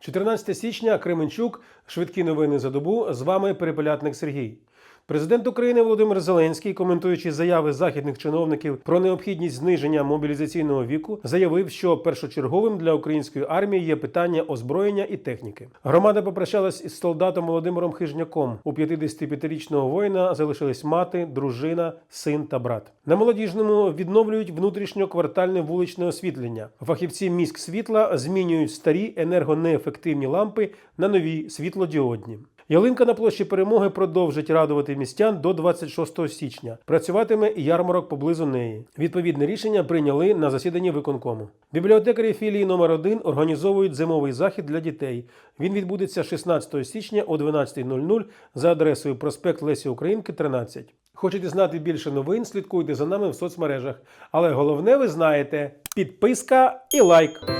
14 січня Кременчук. Швидкі новини за добу. З вами перепелятник Сергій. Президент України Володимир Зеленський, коментуючи заяви західних чиновників про необхідність зниження мобілізаційного віку, заявив, що першочерговим для української армії є питання озброєння і техніки. Громада попрощалась із солдатом Володимиром Хижняком. У 55-річного воїна залишились мати, дружина, син та брат. На молодіжному відновлюють внутрішньоквартальне вуличне освітлення. Фахівці міськ світла змінюють старі енергонеефективні лампи на нові світлодіодні. Ялинка на площі перемоги продовжить радувати містян до 26 січня. Працюватиме і ярмарок поблизу неї. Відповідне рішення прийняли на засіданні виконкому. Бібліотекарі філії номер 1 організовують зимовий захід для дітей. Він відбудеться 16 січня о 12.00 за адресою проспект Лесі Українки, 13. Хочете знати більше новин? Слідкуйте за нами в соцмережах. Але головне, ви знаєте, підписка і лайк.